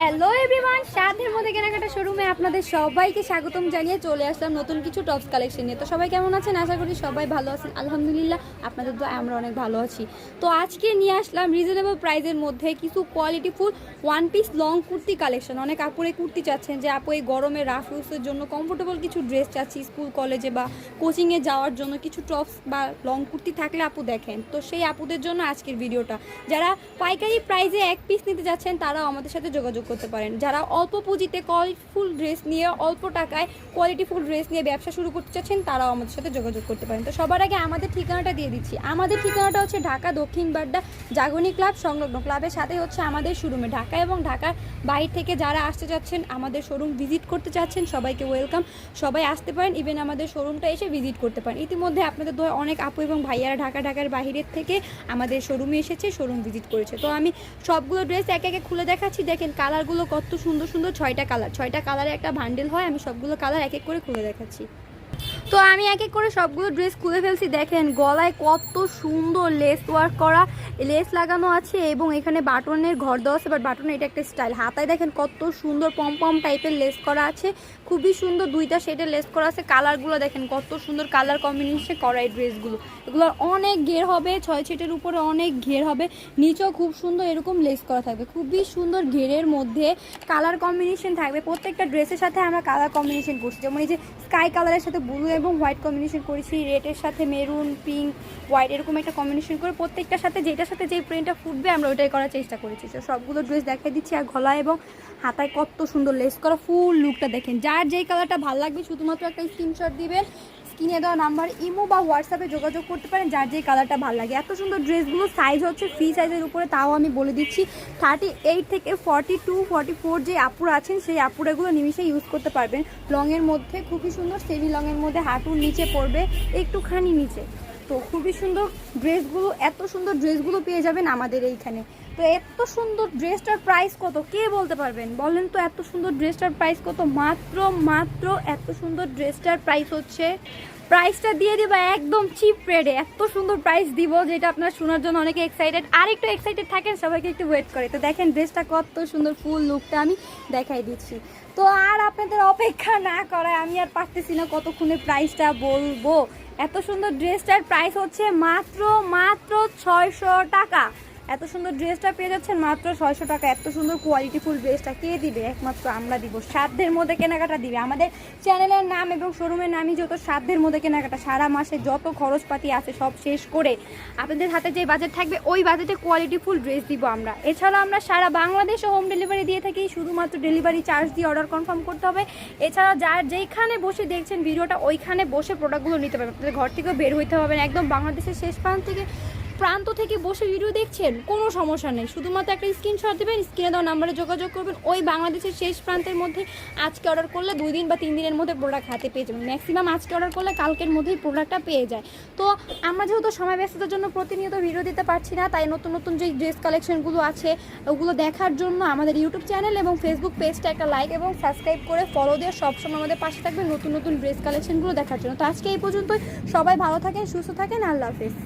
Hello everyone সাধের মধ্যে কেনাকাটা শোরুমে আপনাদের সবাইকে স্বাগতম জানিয়ে চলে আসলাম নতুন কিছু টপস কালেকশন নিয়ে। তো সবাই কেমন আছেন? আশা করি সবাই ভালো আছেন। আলহামদুলিল্লাহ, আপনাদের তো আমরা অনেক ভালো আছি। তো আজকে নিয়ে আসলাম রিজনেবল প্রাইসের মধ্যে কিছু qualityful one piece long kurti collection অনেক আপুরে কুর্তি চাচ্ছেন যে, আপু, এই গরমে রাফ ইউজের জন্য কমফোর্টেবল কিছু ড্রেস চাচ্ছি স্কুল কলেজে বা কোচিংয়ে যাওয়ার জন্য কিছু টপস বা লং কুর্তি থাকলে আপু দেখেন। তো সেই আপুদের জন্য আজকের ভিডিওটা যারা পাইকারি প্রাইজে এক পিস নিতে যাচ্ছেন, তারাও আমাদের সাথে যোগাযোগ করতে পারেন। যারা অল্প পুঁজিতে কোয়ালিটিফুল ড্রেস নিয়ে, অল্প টাকায় কোয়ালিটিফুল ড্রেস নিয়ে ব্যবসা শুরু করতে চাচ্ছেন, তারাও আমাদের সাথে যোগাযোগ করতে পারেন। তো সবার আগে আমাদের ঠিকানাটা দিয়ে দিচ্ছি। আমাদের ঠিকানাটা হচ্ছে ঢাকা দক্ষিণ বাড্ডা জাগনি ক্লাব সংলগ্ন ক্লাবের সাথে হচ্ছে আমাদের শোরুমে। ঢাকা এবং ঢাকার বাইরে থেকে যারা আসতে চাচ্ছেন, আমাদের শোরুম ভিজিট করতে চাচ্ছেন, সবাইকে ওয়েলকাম সবাই আসতে পারেন ইভেন আমাদের শোরুমটা এসে ভিজিট করতে পারেন। ইতিমধ্যে আপনাদের দোয়া অনেক আপু এবং ভাইয়ারা ঢাকা, ঢাকার বাইরের থেকে আমাদের শোরুমে এসেছে, শোরুম ভিজিট করেছে। তো আমি সবগুলো ড্রেস একে একে খুলে দেখাচ্ছি। দেখেন কালারগুলো কত সুন্দর সুন্দর ছয়টা কালার, ছয়টা কালারে একটা ভান্ডেল হয়, আমি সবগুলো কালার এক এক করে খুলে দেখাচ্ছি। তো আমি এক এক করে সবগুলো ড্রেস খুলে ফেলছি। দেখেন, গলায় কত সুন্দর লেস ওয়ার্ক করা লেস লাগানো আছে এবং এখানে বাটনের ঘর দেওয়া আছে বাট বাটনের এটা একটা স্টাইল হাতায় দেখেন কত সুন্দর পম পম টাইপের লেস করা আছে। খুবই সুন্দর দুইটা শেডের লেস করা আছে। কালারগুলো দেখেন, কত সুন্দর কালার কম্বিনেশনে করা এই ড্রেসগুলো এগুলোর অনেক ঘের হবে, ছয় ছেটের উপরে অনেক ঘের হবে, নিচেও খুব সুন্দর এরকম লেস করা থাকবে। খুবই সুন্দর ঘেরের মধ্যে কালার কম্বিনেশন থাকবে। প্রত্যেকটা ড্রেসের সাথে আমরা কালার কম্বিনেশন করছি। যেমন এই যে স্কাই কালারের সাথে ব্লু এবং হোয়াইট কম্বিনেশন করেছি। রেডের সাথে মেরুন পিঙ্ক হোয়াইট এরকম একটা কম্বিনেশন করে প্রত্যেকটার সাথে যেটার সাথে যেই প্রিন্টটা ফুটবে আমরা ওইটাই করার চেষ্টা করেছি। তো সবগুলো ড্রেস দেখাই দিচ্ছি আর গলা এবং হাতায় কত সুন্দর লেস করা ফুল লুকটা দেখেন। যার যেই কালারটা ভালো লাগবে শুধুমাত্র একটা স্ক্রিনশট দিবেন। স্ক্রিনে দেওয়া নাম্বার, ইমো বা হোয়াটসঅ্যাপে যোগাযোগ করতে পারেন, যার যে কালারটা ভালো লাগে। এত সুন্দর ড্রেসগুলো সাইজ হচ্ছে ফ্রি সাইজের উপরে, তাও আমি বলে দিচ্ছি থার্টি এইট থেকে ফর্টি টু ফর্টি ফোর যে আপুর আছেন, সেই আপুরাগুলো নিমিশে ইউজ করতে পারবেন। লংয়ের মধ্যে, খুবই সুন্দর সেমি লংয়ের মধ্যে, হাঁটুর নিচে পড়বে, একটুখানি নিচে। তো খুবই সুন্দর ড্রেসগুলো, এত সুন্দর ড্রেসগুলো পেয়ে যাবেন আমাদের এইখানে। তো এত সুন্দর ড্রেসটার প্রাইস কত? কে বলতে পারবেন? বলেন তো, এত সুন্দর ড্রেসটার প্রাইস কত? মাত্র মাত্র এত সুন্দর ড্রেসটার প্রাইস হচ্ছে। প্রাইসটা দিয়ে দিবা একদম চিপ রেটে এত সুন্দর প্রাইস দিব যেটা আপনার শোনার জন্য অনেকে এক্সাইটেড আর একটু এক্সাইটেড থাকেন, সবাইকে একটু ওয়েট করে। তো দেখেন ড্রেসটা কত সুন্দর ফুল লুকটা আমি দেখাই দিচ্ছি। তো আর আপনাদের অপেক্ষা না করায় আমি আর পারতেছি না কতক্ষণে প্রাইসটা বলব। এত সুন্দর ড্রেসটার প্রাইস হচ্ছে মাত্র মাত্র ছয়শো টাকা। এত সুন্দর ড্রেসটা পেয়ে যাচ্ছেন মাত্র ছয়শো টাকা। এত সুন্দর কোয়ালিটিফুল ড্রেসটা কে দিবে? একমাত্র আমরা দিব। সাধ্যের মধ্যে কেনাকাটা দিবে। আমাদের চ্যানেলের নাম এবং শোরুমের নামই যত সাধ্যের মধ্যে কেনাকাটা, সারা মাসে যত খরচপাতি আছে সব শেষ করে আপনাদের হাতে যে বাজেট থাকবে, ওই বাজেটে কোয়ালিটিফুল ড্রেস দিব আমরা। এছাড়া আমরা সারা বাংলাদেশে হোম ডেলিভারি দিয়ে থাকি। শুধুমাত্র ডেলিভারি চার্জ দিয়ে অর্ডার কনফার্ম করতে হবে। এছাড়া যার যেইখানে বসে দেখছেন, ভিডিওটা ওইখানে বসে প্রোডাক্টগুলো নিতে পারবেন। আপনাদের ঘর থেকেও বের হইতে হবে না। একদম বাংলাদেশের শেষ প্রান্ত থেকে প্রান্ত থেকে বসে ভিডিও দেখছেন, কোনো সমস্যা নেই। শুধুমাত্র একটা স্ক্রিনশট দেবেন স্ক্রিনে দেওয়া নাম্বারে যোগাযোগ করবেন। ওই বাংলাদেশের শেষ প্রান্তের মধ্যে আজকে অর্ডার করলে দুই দিন বা তিন দিনের মধ্যে প্রোডাক্ট হাতে পেয়ে যাবেন। ম্যাক্সিমাম আজকে অর্ডার করলে কালকের মধ্যেই প্রোডাক্টটা পেয়ে যায়। তো আমরা যেহেতু সময় ব্যস্ততার জন্য প্রতিনিয়ত ভিডিও দিতে পারছি না, তাই নতুন নতুন যে ড্রেস কালেকশনগুলো আছে, ওগুলো দেখার জন্য আমাদের ইউটিউব চ্যানেল এবং ফেসবুক পেজটা একটা লাইক এবং সাবস্ক্রাইব করে ফলো দিয়ে সবসময় আমাদের পাশে থাকবেন নতুন নতুন ড্রেস কালেকশনগুলো দেখার জন্য। তো আজকে এই পর্যন্তই। সবাই ভালো থাকেন, সুস্থ থাকেন। আল্লাহ হাফেজ।